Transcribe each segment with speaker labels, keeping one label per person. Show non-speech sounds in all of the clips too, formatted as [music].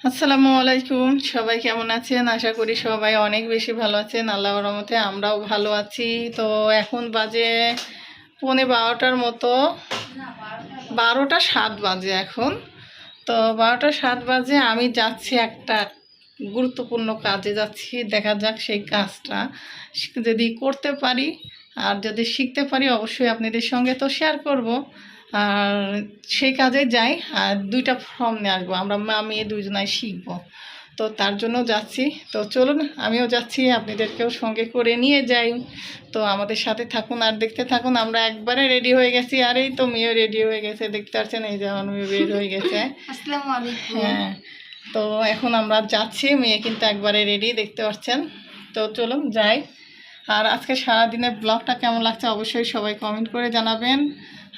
Speaker 1: আসসালামু আলাইকুম। সবাই কেমন আছেন? আশা করি সবাই অনেক বেশি ভালো আছেন। আল্লাহর রহমতে আমরাও ভালো আছি। তো এখন বাজে পৌনে বারোটার মতো। বারোটা সাত বাজে এখন। তো বারোটা সাত বাজে আমি যাচ্ছি একটা গুরুত্বপূর্ণ কাজে যাচ্ছি। দেখা যাক সেই কাজটা যদি করতে পারি আর যদি শিখতে পারি, অবশ্যই আপনাদের সঙ্গে তো শেয়ার করব। আর সেই কাজে যাই আর দুইটা ফর্ম নিয়ে আসব। আমরা মা মেয়ে দুজনাই শিখব। তো তার জন্য যাচ্ছি। তো চলুন আমিও যাচ্ছি আপনাদেরকেও সঙ্গে করে নিয়ে যাই। তো আমাদের সাথে থাকুন আর দেখতে থাকুন আমরা একবারে রেডি হয়ে গেছি। আর এই তো মেয়েও রেডি হয়ে গেছে দেখতে পাচ্ছেন এই যে আমার মেয়ে বের হয়ে গেছে। হ্যাঁ তো এখন আমরা যাচ্ছি মেয়ে কিন্তু একবারে রেডি দেখতে পাচ্ছেন। তো চলুন যাই। আর আজকে সারাদিনের ব্লগটা কেমন লাগছে অবশ্যই সবাই কমেন্ট করে জানাবেন।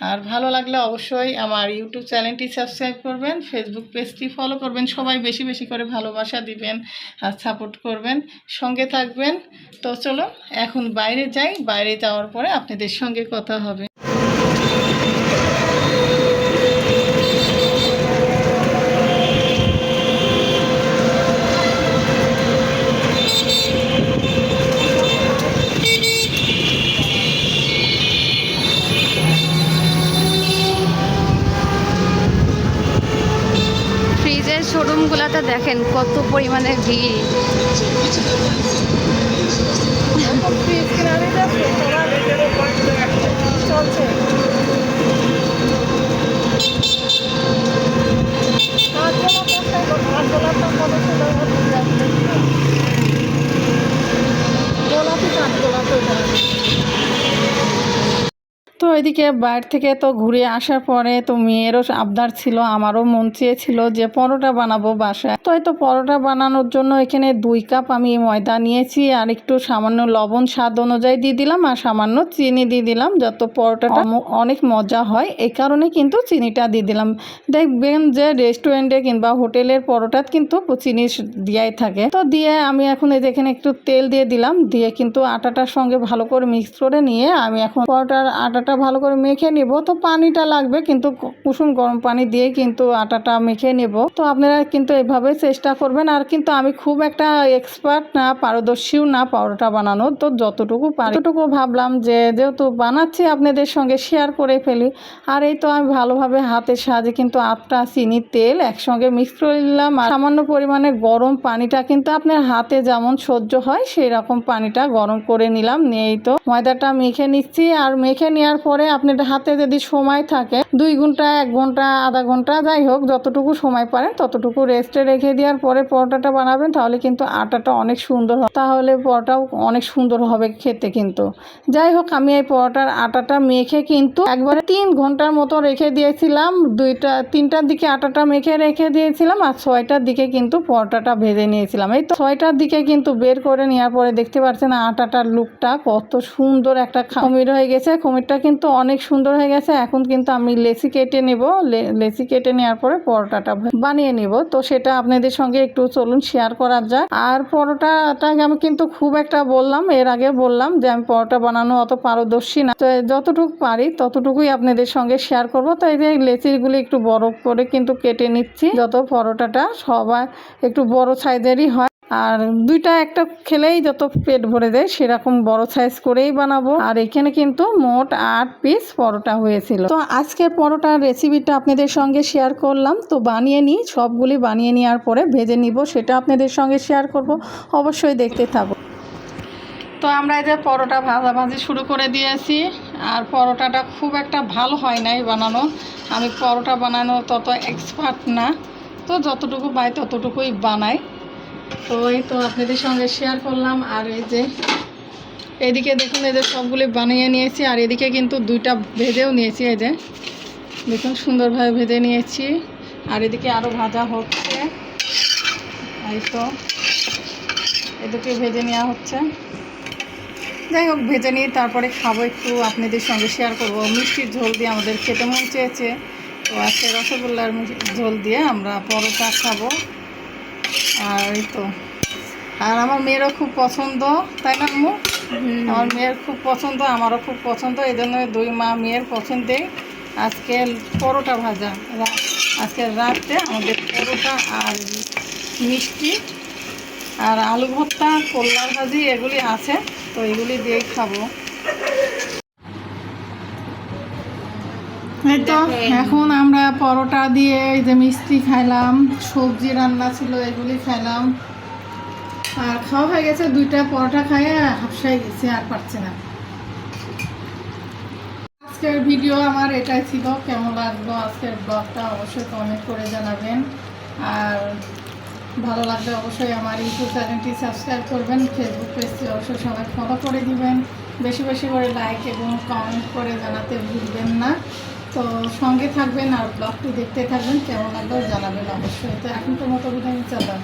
Speaker 1: আর ভালো লাগলে অবশ্যই আমার ইউটিউব চ্যানেলটি সাবস্ক্রাইব করবেন ফেসবুক পেজটি ফলো করবেন, সবাই বেশি বেশি করে ভালোবাসা দিবেন আর সাপোর্ট করবেন। সঙ্গে থাকবেন। তো চলো এখন বাইরে যাই, বাইরে যাওয়ার পরে আপনাদের সঙ্গে কথা হবে।
Speaker 2: শোরুমগুলোতে দেখেন কত পরিমাণে ভিড়। [laughs]
Speaker 1: তো এদিকে বাইরে থেকে তো ঘুরে আসার পরে তো মেয়েরও আবদার ছিল, আমারও মন চেয়েছিল যে পরোটা বানাবো বাসায়। তো হয়তো পরোটা বানানোর জন্য এখানে দুই কাপ আমি ময়দা নিয়েছি আর একটু সামান্য লবণ স্বাদ অনুযায়ী দিয়ে দিলাম আর সামান্য চিনি দিয়ে দিলাম যত পরোটাটা অনেক মজা হয়। এই কারণে কিন্তু চিনিটা দিয়ে দিলাম। দেখবেন যে রেস্টুরেন্টে কিংবা হোটেলের পরোটাত কিন্তু চিনি দিয়াই থাকে। তো দিয়ে আমি এখন এই যে এখানে একটু তেল দিয়ে দিলাম। দিয়ে কিন্তু আটাটার সঙ্গে ভালো করে মিক্স করে নিয়ে আমি এখন পরোটার আটাটা ভালো করে মেখে নিব। তো পানিটা লাগবে কিন্তু কুসুম গরম পানি দিয়ে কিন্তু আটাটা মেখে নেব। তো আপনারা কিন্তু এভাবে চেষ্টা করবেন। আর কিন্তু আমি খুব একটা এক্সপার্ট না, পারদর্শীও না পরোটা বানানো। তো যতটুকু পারি ততটুকু ভাবলাম যে, যেহেতু বানাচ্ছি আপনাদের সঙ্গে শেয়ার করে ফেলি। আর এই তো আমি ভালোভাবে হাতের সাহায্যে কিন্তু আটটা চিনি, তেল একসঙ্গে মিক্স করে নিলাম। আর সামান্য পরিমাণে গরম পানিটা কিন্তু আপনার হাতে যেমন সহ্য হয় সেই রকম পানিটা গরম করে নিলাম। নিয়েই তো ময়দাটা মেখে নিচ্ছি। আর মেখে নেওয়ার পরে আপনার হাতে যদি সময় থাকে, দুই ঘণ্টা, এক ঘণ্টা, আধা ঘণ্টা, যাই হোক, যতটুকু সময় পারেন, ততটুকু রেস্টে রেখে দেওয়ার পরে পরোটাটা বানাবেন, তাহলে কিন্তু আটাটা অনেক সুন্দর হবে। তাহলে পরোটাও অনেক সুন্দর হবে খেতে কিন্তু। যাই হোক, আমি এই পরোটার আটাটা মেখে কিন্তু একবারে তিন ঘণ্টার মতো রেখে দিয়েছিলাম, দুইটা, তিনটার দিকে আটাটা মেখে রেখে দিয়েছিলাম, আর ছয়টার দিকে কিন্তু পরোটাটা ভেজে নিয়েছিলাম। এই তো ছয়টার দিকে কিন্তু বের করে নেওয়ার পরে দেখতে পাচ্ছেন আটাটার লুকটা কত সুন্দর একটা খমির হয়ে গেছে। খমিরটা কিন্তু অনেক সুন্দর হয়ে গেছে। এখন কিন্তু আমি লেসি কেটে নেব। লেসি কেটে নেওয়ার পরে পরোটাটা বানিয়ে নেব। তো সেটা আপনাদের সঙ্গে একটু চলুন শেয়ার করা যাক। আর পরোটাটা আমি কিন্তু খুব একটা বললাম, এর আগে বললাম যে আমি পরোটা বানানো অত পারদর্শী না। তো যতটুকু পারি ততটুকুই আপনাদের সঙ্গে শেয়ার করব। তো এই যে লেচিগুলি একটু বড় করে কিন্তু কেটে নিচ্ছি। যত পরোটাটা সবাই একটু বড় সাইজেরই হয়। আর দুইটা একটা খেলেই যত পেট ভরে দেয় সেরকম বড় সাইজ করেই বানাবো। আর এখানে কিন্তু মোট আট পিস পরোটা হয়েছিল। তো আজকের পরোটার রেসিপিটা আপনাদের সঙ্গে শেয়ার করলাম। তো বানিয়ে নিই, সবগুলি বানিয়ে নেওয়ার পরে ভেজে নিব, সেটা আপনাদের সঙ্গে শেয়ার করব। অবশ্যই দেখতে থাকো তো আমরা এই যে পরোটা ভাজাভাজি শুরু করে দিয়েছি। আর পরোটাটা খুব একটা ভালো হয় নাই বানানো। আমি পরোটা বানানো তত এক্সপার্ট না। তো যতটুকু পাই ততটুকুই বানাই। তো তো আপনাদের সঙ্গে শেয়ার করলাম। আর এই যে এদিকে দেখুন, এই যে সবগুলি বানিয়ে নিয়েছি, আর এদিকে কিন্তু দুইটা ভেজেও নিয়েছি, এই যে। দেখুন, সুন্দরভাবে ভেজে নিয়েছি। আর এদিকে আরও ভাজা হচ্ছে। এই তো, এদিকে ভেজে নেওয়া হচ্ছে। যাই হোক, ভেজে নিই তারপরে খাব একটু, আপনাদের সঙ্গে শেয়ার করব। মিষ্টির ঝোল দিয়ে আমাদের খেতে মন চেয়েছে। তো আজকে রসগোল্লার ঝোল দিয়ে আমরা পরোটা খাব। আর এই তো। আর আমার মেয়েরও খুব পছন্দ তাই না আম্মু? আমার মেয়ের খুব পছন্দ আমারও খুব পছন্দ এই জন্য দুই মা মেয়ের পছন্দে আজকে পরোটা ভাজা। আজকে রাত্রে আমাদের পরোটা আর মিষ্টি আর আলু ভর্তা কল্লার ভাজি এগুলি আছে তো এগুলি দিয়েই খাব। এই তো এখন আমরা পরোটা দিয়ে এই যে মিষ্টি খাইলাম সবজি রান্না ছিল এগুলি খাইলাম। আর খাওয়া হয়ে গেছে দুইটা পরোটা খাইয়ে হাফসাই গেছে আর পারছে না। আজকের ভিডিও আমার এটাই ছিল কেমন লাগল আজকের ব্লগটা অবশ্যই কমেন্ট করে জানাবেন। আর ভালো লাগলে অবশ্যই আমার ইউটিউব চ্যানেলটি সাবস্ক্রাইব করবেন ফেসবুক পেজটি অবশ্যই সবাই ফলো করে দিবেন। বেশি বেশি করে লাইক এবং কমেন্ট করে জানাতে ভুলবেন না। তো সঙ্গে থাকবেন আর ব্লগটি দেখতে থাকবেন, কেমন লাগলেও জানাবেন অবশ্যই। তো এখন তো মতো বিদায় চালান